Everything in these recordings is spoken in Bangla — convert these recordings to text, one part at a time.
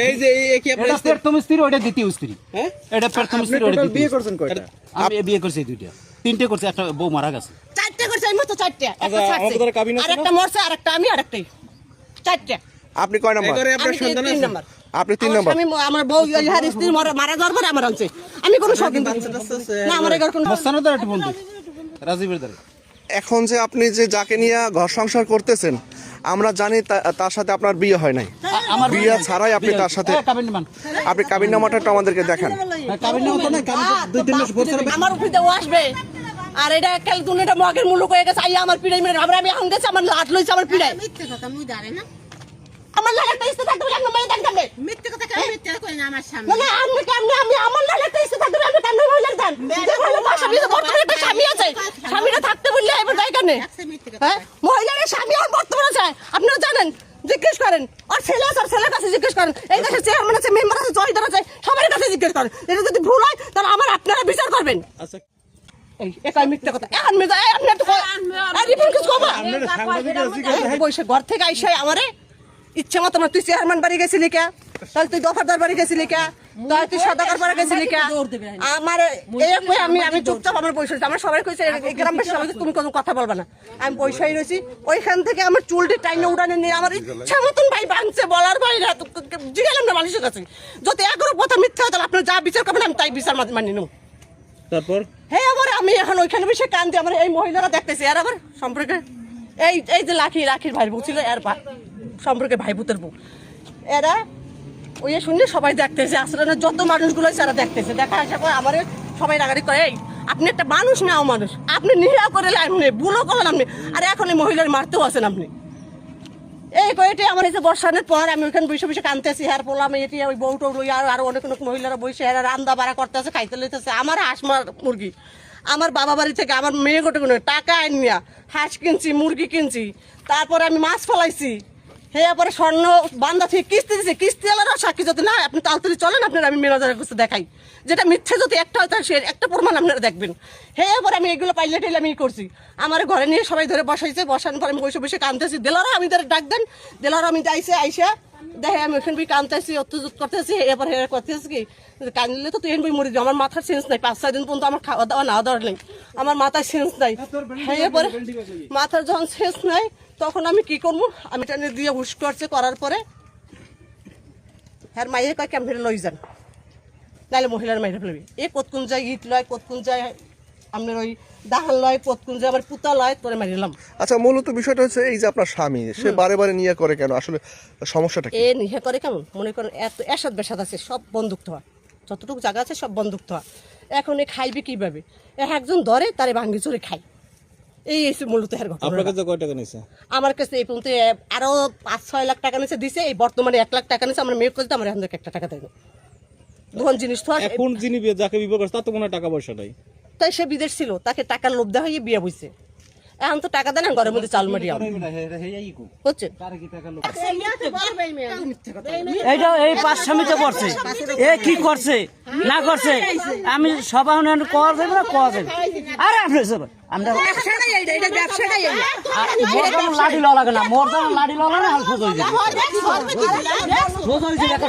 এই যে প্রথম স্ত্রী ওটা দ্বিতীয় স্ত্রী হ্যাঁ? এটা প্রথম স্ত্রী ওটা টোটাল বিয়ে করছেন আমি বিয়ে করছি দুইটা তিনটে করছে একটা বউ মারা গেছে আমি চারটে একটা আচ্ছা, ছাড়ছে। কাবিন আছে আরেকটা মরছে আরেকটা আমি আরেকটাই। চারটে। আপনি কয় নাম্বার? এবারে আপনার সন্তান তিন নাম্বার। আপনি তিন নাম্বার। স্বামী ম- আমার বউ ইহার স্ত্রী মারা যাওয়ার পরে আমার আনছে। আমি কোনো দিচ্ছি না। না আমার এগার কোনো একটু বন্ধু রাজীবের দ্বারা এখন যে আপনি যে যাকে নিয়ে ঘর সংসার করতেছেন আমরা জানি তার সাথে আপনার বিয়ে হয় নাই। আমার বিয়ে ছাড়াই আপনি তার সাথে কাবিন আপনি কাবিন নামাটা একটু আমাদেরকে দেখান। কাবিন নামা নাই দুই তিন মাস বছর আমার উপরে আসবে আর এটা কাল তুমি এটা মগের মুলুক হয়ে গেছে আইয়া আমার পিড়াই মেরে আমরা আমি এখন গেছি আমার লাট লইছে আমার পিড়াই মিথ্যে কথা মুই দাঁড়ে না। আমার লাগাটা ইস্তে থাকতে বলে মেয়ে দেখতাম মিথ্যে কথা কেন মিথ্যে কই না আমার সামনে। না আমি কেমনে আমি আমার লাগাটা ইস্তে থাকতে আমি কেমনে মহিলার গান যে হলো বাসা বিয়ে বর্তমানে একটা স্বামী আছে। স্বামীরা থাকতে বললে এবার যাই কেন হ্যাঁ? মহিলার স্বামী আর বর্তমানে আছে। আপনারা জানেন জিজ্ঞেস করেন আর ছেলে আছে ছেলের কাছে জিজ্ঞেস করেন। এই দেশের চেয়ারম্যান আছে মেম্বার আছে জয়দার আছে সবার কাছে জিজ্ঞেস করেন। এটা যদি ভুল হয় তাহলে আমার আপনারা বিচার করবেন। আচ্ছা একাই মিথ্যে কথা? এখন মেজা এই আপনি আর রিপোর্ট কিছু করবা বসে ঘর থেকে আইসা আমারে ইচ্ছে মতো না তুই চেয়ারম্যান বাড়ি গেছিলি কে? তাহলে তুই বাড়ি গেছিলি কে? তাহলে তুই বাড়ি গেছিলি কে? আমার এই কই আমি আমি চুপচাপ আমার আমার সবাই কইছে গ্রামবাসী সবাই তুমি কোনো কথা বলবা না। আমি বসেই রয়েছি। ওইখান থেকে আমার চুলটি টাইনে উড়ানে নিয়ে আমার ইচ্ছা মতন ভাই ভাঙছে বলার বাইরে জিগালাম না মানুষের কাছে। যদি এগারো কথা মিথ্যা হয় তাহলে আপনার যা বিচার করবেন আমি তাই বিচার মানি নেব। তারপর? হ্যাঁ আবার আমি এখন ওইখানে বসে কান্দি, আমার এই মহিলারা দেখতেছি, আর আবার সম্পর্কে এই এই যে লাখি রাখির ভাই বউ ছিল, এর সম্পর্কে ভাই ভূতের বউ। এরা ওই শুনলে সবাই দেখতেছে আসলে যত মানুষগুলো এরা দেখতেছে। দেখা আসা করে আমার সবাই রাগারি করে, এই, আপনি একটা মানুষ নাও মানুষ আপনি নিহা করে লাইন নেই, ভুলও করলেন আপনি, আর এখন এই মহিলার মারতেও আছেন আপনি। এই কয়েটি আমার এই যে বর্ষানের পর আমি ওইখানে বসে বসে কানতেছি আর বললাম এটি ওই বউটো লই আর আরও অনেক অনেক মহিলারা বসে আর রান্দা বাড়া করতেছে, খাইতে লইতেছে। আমার হাঁস মার মুরগি, আমার বাবা বাড়ি থেকে আমার মেয়ে গোটে টাকা আইনিয়া হাঁস কিনছি, মুরগি কিনছি, তারপর আমি মাছ ফলাইছি। হে পরে স্বর্ণ বান্দা থেকে কিস্তি দিছে। কিস্তি আলাদা সাক্ষী যদি না আপনি তাড়াতাড়ি চলেন, আপনার আমি মেরাজারের কাছে দেখাই। যেটা মিথ্যে যদি একটা হয় সে একটা প্রমাণ আপনারা দেখবেন। হে পরে আমি এগুলো পাইলে টাইলে আমি করছি। আমার ঘরে নিয়ে সবাই ধরে বসাইছে, বসানোর পরে আমি বসে বসে কানতেছি দেলারা, আমি ধরে ডাক দেন। দেলারা, আমি যাইছে, আইসা দেখে আমি ওখানে বই কানতেছি অত্যুত করতেছি এরপর হেরা করতেছি কি? কানলে তো তুই বই মরে যাবি আমার মাথার সেন্স নাই। পাঁচ ছয় দিন পর্যন্ত আমার খাওয়া দাওয়া না নেই। আমার মাথার সেন্স নাই। হ্যাঁ এরপরে মাথার যখন সেন্স নাই তখন আমি কি করব? আমি টেনে দিয়ে হুস করছে করার পরে হ্যাঁ মাইয়ে কয় কেমন লই যান? নাহলে মহিলার মাইরে ফেলবি। এ কত কোন যায় ইট লয় কত কোন যায় আপনার ওই দাহান লয় কতকুন যায় আবার পুতা লয় তোরে মারিলাম আচ্ছা মূলত বিষয়টা হচ্ছে এই যে আপনার স্বামী সে বারে বারে নিয়ে করে কেন? আসলে সমস্যাটা কি? এ নিহে করে কেমন? মনে করেন এত এসাদ বেসাদ আছে সব বন্দুক থোয়া যতটুকু জায়গা আছে সব বন্দুক থোয়া এখন এ খাইবে কীভাবে? এ একজন ধরে তারে ভাঙ্গি চুরে খাই এই এসে মূলত এর ঘটনা আপনার কাছে কয় টাকা নিছে? আমার কাছে এই পর্যন্ত আরও পাঁচ ছয় লাখ টাকা নিচে দিছে। এই বর্তমানে এক লাখ টাকা নিচে আমার মেয়ের কাছে আমার এখন থেকে একটা টাকা দেয়নি। দোকান জিনিস তো এখন যিনি যাকে বিবাহ করছে তার তো কোনো টাকা পয়সা নাই। তাই সে বিদেশ ছিল তাকে টাকার লোভ দেওয়া হয়ে বিয়ে বইছে এখন তো টাকা দেন ঘরের মধ্যে চাল মারি বুঝছেন এইটা এই পাঁচ স্বামীতে করছে। এ কি করছে? না করছে? আমি সবাই কোয়া যাবে না কোয়া যাবে আরে আপনি সবাই আমরা লাঠি লাগে না মোর লাঠি না হয়ে যাব। হয়ে যাবে, একটা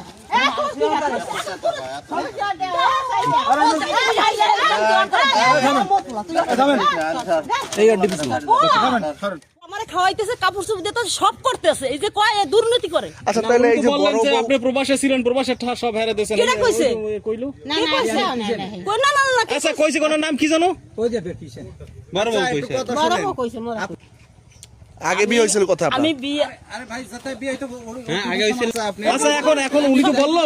আমার খাওয়াইতেছে কাপড় চোপড় দিতে সব করতেছে। এই যে কয় দুর্নীতি করে। আচ্ছা তাহলে এই যে বললেন যে আপনি প্রবাসে ছিলেন প্রবাসের ঠা সব হেরে দিয়েছেন। কেডা কইছে? কইলো। না না না না কই না না না আচ্ছা কইছে। কোন নাম কি জানো। কইছে? কইছে। মোরা আগে বিয়ে হয়েছিল কথা আমি বিয়ে আরে ভাই হ্যাঁ আগে হইছিল আচ্ছা এখন এখন উনি তো বলল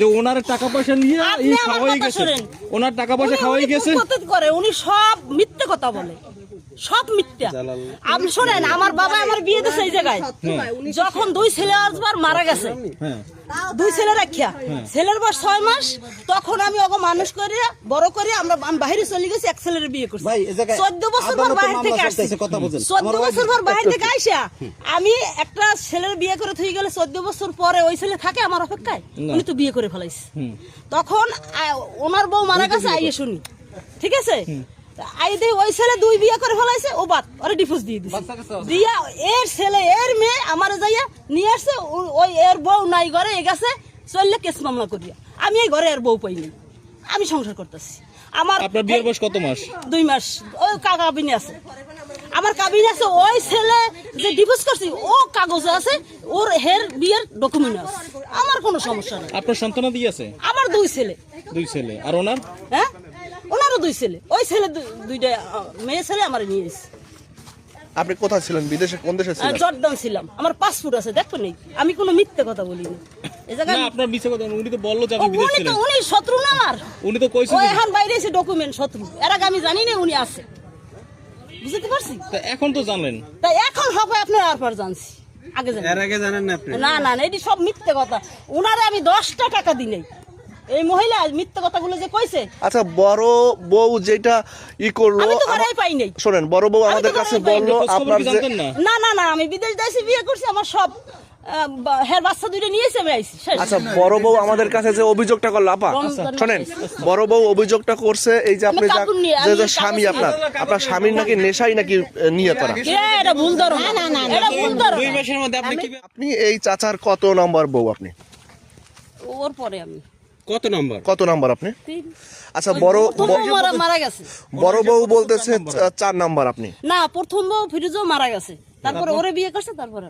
যে ওনার টাকা পয়সা নিয়ে এই খাওয়াই গেছে। ওনার টাকা পয়সা খাওয়াই গেছে। কত করে উনি সব মিথ্যে কথা বলে। সব মিথ্যা। আপনি শোনেন আমার বাবা আমার বিয়ে দিয়েছে এই জায়গায়। যখন দুই ছেলে আসবার মারা গেছে হ্যাঁ। দুই ছেলে রাখিয়া ছেলের বয়স ছয় মাস তখন আমি ওকে মানুষ করে বড় করে আমরা আমি বাইরে চলে গেছি এক ছেলের বিয়ে করছি। চোদ্দ বছর পর বাইরে থেকে আসছি। চোদ্দ বছর পর বাইরে থেকে আইসা আমি একটা ছেলের বিয়ে করে থই গেলে চোদ্দ বছর পরে ওই ছেলে থাকে আমার অপেক্ষায় উনি তো বিয়ে করে ফেলাইছে। তখন ওনার বউ মারা গেছে আইয়ে শুনি। ঠিক আছে? আই দিয়ে ওই ছেলে দুই বিয়ে করে ফেলাইছে ও বাদ ওরে ডিভোর্স দিয়ে দিছে। দিয়া এর ছেলে এর মেয়ে আমার যাইয়া নিয়ে আসছে ওই এর বউ নাই ঘরে এ গেছে চললে কেস মামলা করিয়া। আমি এই ঘরে এর বউ পাইনি আমি সংসার করতেছি। আমার আপনার বিয়ের বয়স কত মাস? দুই মাস। ওই কাকা কাবিনে আছে। আমার কাবিনে আছে ওই ছেলে যে ডিভোর্স করছি ও কাগজে আছে ওর হের বিয়ের ডকুমেন্ট আছে। আমার কোনো সমস্যা নেই। আপনার সন্তানাদি আছে? আমার দুই ছেলে। দুই ছেলে। আর ওনার? হ্যাঁ? দুই ছেলে। ওই ছেলে দুইটা মেয়ে ছেলে আমার নিয়ে এসেছে। আপনি কোথায় ছিলেন? বিদেশে কোন দেশে ছিলেন? জর্দান ছিলাম। আমার পাসপোর্ট আছে দেখো নেই। আমি কোনো মিথ্যে কথা বলিনি। এ না জায়গায় আপনার মিছে কথা উনি তো বলল যে আপনি বিদেশ উনি তো ছিলেন। উনি শত্রু না আমার। উনি তো কইছে এখন বাইরে এসে ডকুমেন্ট শত্রু। এর আগে আমি জানি না উনি আছে। বুঝতে পারছি? তা এখন তো জানলেন। তাই এখন হবে আপনার আর পর জানছি। আগে জানি আগে জানেন না আপনি? না না না এটি সব মিথ্যে কথা। উনারে আমি দশটা টাকা দিই নাই। এই মহিলা মিথ্যে কথাগুলো যে কইছে? আচ্ছা বড় বউ যেটা ই করল আমি তো পাই নাই। শোনেন বড় বউ আমাদের কাছে বলল আপনার যে না? না না আমি বিদেশ দেশে বিয়ে করছি আমার সব হ্যাঁ বাচ্চা দুইটা নিয়েছে আমি আইছি আচ্ছা বড় বউ আমাদের কাছে যে অভিযোগটা করল আপা শোনেন বড় বউ অভিযোগটা করছে এই যে আপনি যা- যে যে স্বামী আপনার আপনার স্বামীর নাকি নেশাই নাকি নিয়ে করা এটা ভুল ধরো না না না এটা ভুল ধরো দুই মাসের মধ্যে আপনি কি আপনি এই চাচার কত নম্বর বউ আপনি? ওর পরে আমি। কত নম্বর? কত নম্বর আপনি? তিন। আচ্ছা বড় মারা গেছে। বড় বউ বলতেছে চার নম্বর আপনি। না প্রথম বউ ফিরোজও মারা গেছে। তারপরে ওরে বিয়ে করছে তারপরে